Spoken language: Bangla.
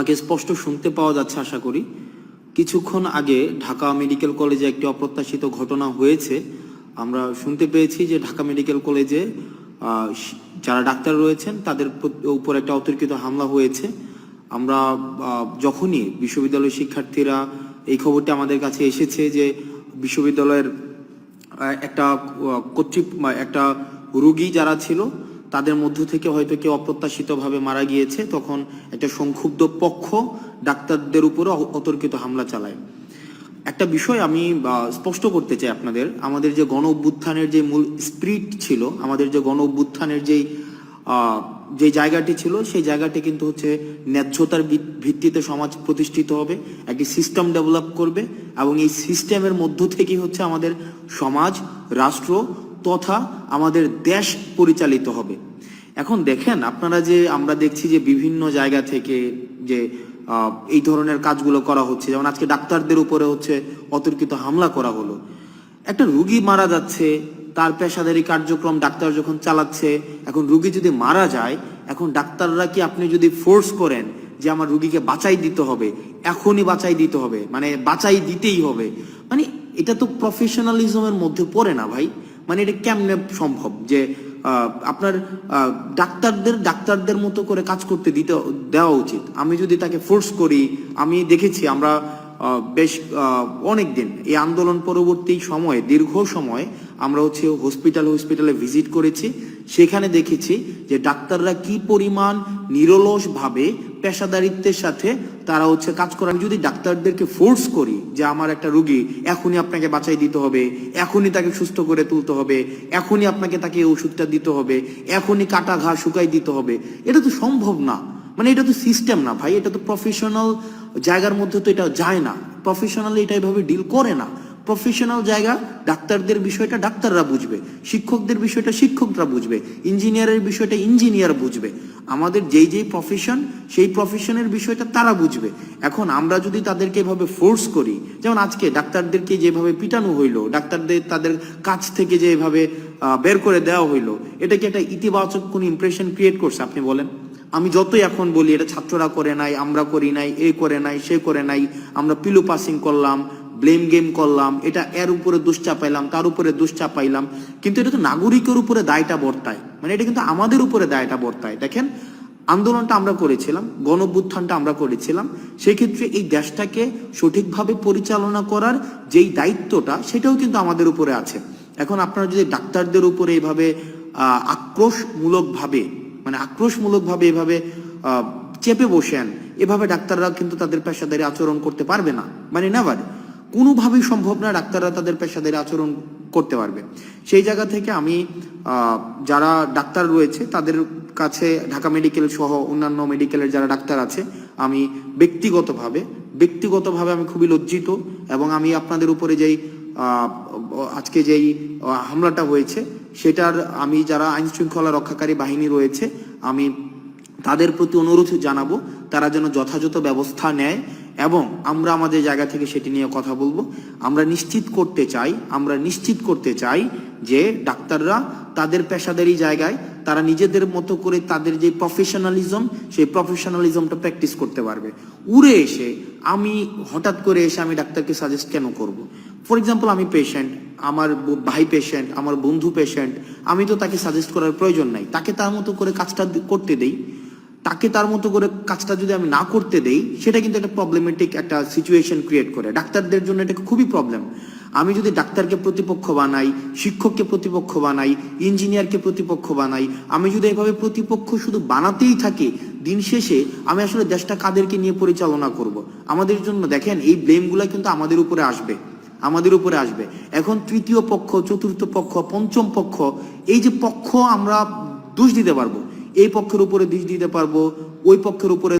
আমাকে স্পষ্ট শুনতে পাওয়া যাচ্ছে আশা করি। কিছুক্ষণ আগে ঢাকা মেডিকেল কলেজে একটি অপ্রত্যাশিত ঘটনা হয়েছে। আমরা শুনতে পেয়েছি যে ঢাকা মেডিকেল কলেজে যারা ডাক্তার রয়েছেন, তাদের উপর একটা অতর্কিত হামলা হয়েছে। আমরা যখনই বিশ্ববিদ্যালয়ের শিক্ষার্থীরা এই খবরটি আমাদের কাছে এসেছে যে বিশ্ববিদ্যালয়ের একটা কর্তৃপ, একটা রোগী যারা ছিল তাদের মধ্য থেকে হয়তো কেউ অপ্রত্যাশিতভাবে মারা গিয়েছে, তখন একটা সংক্ষুব্ধ পক্ষ ডাক্তারদের উপরে অ- অতর্কিত হামলা চালায়। একটা বিষয় আমি স্পষ্ট করতে চাই আপনাদের, আমাদের যে গণ অভ্যুত্থানের যে মূল স্পিরিট ছিল, আমাদের যে গণ অভ্যুত্থানের যেই যে জায়গাটি ছিল, সেই জায়গাটি কিন্তু হচ্ছে ন্যায্যতার ভিত- ভিত্তিতে সমাজ প্রতিষ্ঠিত হবে, একটি সিস্টেম ডেভেলপ করবে, এবং এই সিস্টেমের মধ্য থেকেই হচ্ছে আমাদের সমাজ, রাষ্ট্র তথা আমাদের দেশ পরিচালিত হবে। এখন দেখেন, আপনারা যে, আমরা দেখছি যে বিভিন্ন জায়গা থেকে যে এই ধরনের কাজগুলো করা হচ্ছে, যেমন আজকে ডাক্তারদের উপরে হচ্ছে অতর্কিত হামলা করা হলো। একটা রুগী মারা যাচ্ছে, তার পেশাদারি কার্যক্রম ডাক্তার যখন চালাচ্ছে, এখন রুগী যদি মারা যায়, এখন ডাক্তাররা কি আপনি যদি ফোর্স করেন যে আমার রুগীকে বাঁচাই দিতে হবে, এখনই বাঁচাই দিতে হবে মানে বাঁচাই দিতেই হবে? মানে এটা তো প্রফেশনালিজমের মধ্যে পড়ে না ভাই। মানে এটা কেমনে সম্ভব? যে আপনার ডাক্তারদের ডাক্তারদের মতো করে কাজ করতে দিতে, দেওয়া উচিত। আমি যদি তাকে ফোর্স করি, আমি দেখেছি আমরা বেশ অনেক দিন এই আন্দোলন পরবর্তী সময়ে, দীর্ঘ সময় আমরা হচ্ছে হসপিটাল হসপিটালে ভিজিট করেছি। সেখানে দেখেছি যে ডাক্তাররা কি পরিমাণ নিরলসভাবে পেশাদারিত্বের সাথে তারা হচ্ছে কাজ করে। আমি যদি ডাক্তারদেরকে ফোর্স করি যে আমার একটা রুগী, এখনই আপনাকে বাঁচাই দিতে হবে, এখনই তাকে সুস্থ করে তুলতে হবে, এখনই আপনাকে তাকে ওষুধটা দিতে হবে, এখনই কাটা ঘা শুকাই দিতে হবে, এটা তো সম্ভব না। মানে এটা তো সিস্টেম না ভাই, এটা তো প্রফেশনাল জায়গার মধ্যে তো এটা যায় না। প্রফেশনালি এটা এভাবে ডিল করে না। প্রফেশনাল জায়গা, ডাক্তারদের বিষয়টা ডাক্তাররা বুঝবে, শিক্ষকদের বিষয়টা শিক্ষকরা বুঝবে, ইঞ্জিনিয়ারের বিষয়টা ইঞ্জিনিয়ার বুঝবে। আমাদের যেই যেই প্রফেশন সেই প্রফেশনের বিষয়টা তারা বুঝবে। এখন আমরা যদি তাদেরকে এভাবে ফোর্স করি, যেমন আজকে ডাক্তারদেরকে যেভাবে পিটানো হইল, ডাক্তারদের তাদের কাছ থেকে যে এভাবে বের করে দেওয়া হইল, এটা কি একটা ইতিবাচক কোন ইমপ্রেশন ক্রিয়েট করছে, আপনি বলেন? আমি যতই এখন বলি, এটা ছাত্ররা করে নাই, আমরা করি নাই, এ করে নাই, সে করে নাই, আমরা পিলু পাসিং করলাম ব্লেম গেম করলাম, এটা এর উপরে দোষ চাপাইলাম তার উপরে দোষ চাপাইলাম, কিন্তু এটা তো নাগরিকের উপরে দায়টা বর্তায়। মানে এটা কিন্তু আমাদের উপরে দায়টা বর্তায়। দেখেন, আন্দোলনটা আমরা করেছিলাম, গণভ্যুত্থানটা আমরা করেছিলাম, সেক্ষেত্রে এই দেশটাকে সঠিকভাবে পরিচালনা করার যেই দায়িত্বটা, সেটাও কিন্তু আমাদের উপরে আছে। এখন আপনারা যদি ডাক্তারদের উপরে এভাবে আক্রোশমূলকভাবে মানে আক্রোশমূলকভাবে এভাবে চেপে বসেন, এভাবে ডাক্তাররা কিন্তু তাদের পেশাদারি আচরণ করতে পারবে না। মানে নেভার কোনোভাবেই সম্ভব না ডাক্তাররা তাদের পেশাদের আচরণ করতে পারবে। সেই জায়গা থেকে আমি যারা ডাক্তার রয়েছে, তাদের কাছে ঢাকা মেডিকেল সহ অন্যান্য মেডিকেলের যারা ডাক্তার আছে, আমি ব্যক্তিগতভাবে ব্যক্তিগতভাবে আমি খুবই লজ্জিত এবং আমি আপনাদের উপরে যেই আজকে যেই হামলাটা হয়েছে, সেটার আমি যারা আইন শৃঙ্খলা রক্ষাকারী বাহিনী রয়েছে, আমি তাদের প্রতি অনুরোধ জানাব, তারা যেন যথাযথ ব্যবস্থা নেয় এবং আমরা আমাদের জায়গা থেকে সেটি নিয়ে কথা বলব। আমরা নিশ্চিত করতে চাই, আমরা নিশ্চিত করতে চাই যে ডাক্তাররা তাদের পেশাদারি জায়গায় তারা নিজেদের মতো করে তাদের যে প্রফেশনালিজম সেই প্রফেশনালিজমটা প্র্যাকটিস করতে পারবে। উড়ে এসে আমি হঠাৎ করে এসে আমি ডাক্তারকে সাজেস্ট কেন করব? ফর এক্সাম্পল আমি পেশেন্ট আমার ভাই পেশেন্ট আমার বন্ধু পেশেন্ট আমি তো তাকে সাজেস্ট করার প্রয়োজন নাই। তাকে তার মতো করে কাজটা করতে দেই। তাকে তার মতো করে কাজটা যদি আমি না করতে দেই, সেটা কিন্তু একটা প্রবলেমেটিক একটা সিচুয়েশন ক্রিয়েট করে। ডাক্তারদের জন্য এটা খুবই প্রবলেম আমি যদি ডাক্তারকে প্রতিপক্ষ বানাই, শিক্ষককে প্রতিপক্ষ বানাই ইঞ্জিনিয়ারকে প্রতিপক্ষ বানাই, আমি যদি এভাবে প্রতিপক্ষ শুধু বানাতেই থাকি, দিন শেষে আমি আসলে দেশটা কাদেরকে নিয়ে পরিচালনা করব। আমাদের জন্য দেখেন, এই ব্লেমগুলো কিন্তু আমাদের উপরে আসবে। আমাদের উপরে আসবে। এখন তৃতীয় পক্ষ, চতুর্থ পক্ষ, পঞ্চম পক্ষ, এই যে পক্ষ আমরা দোষ দিতে পারব। এই পক্ষের উপরে দিশ দিতে পারব ওই পক্ষের উপরে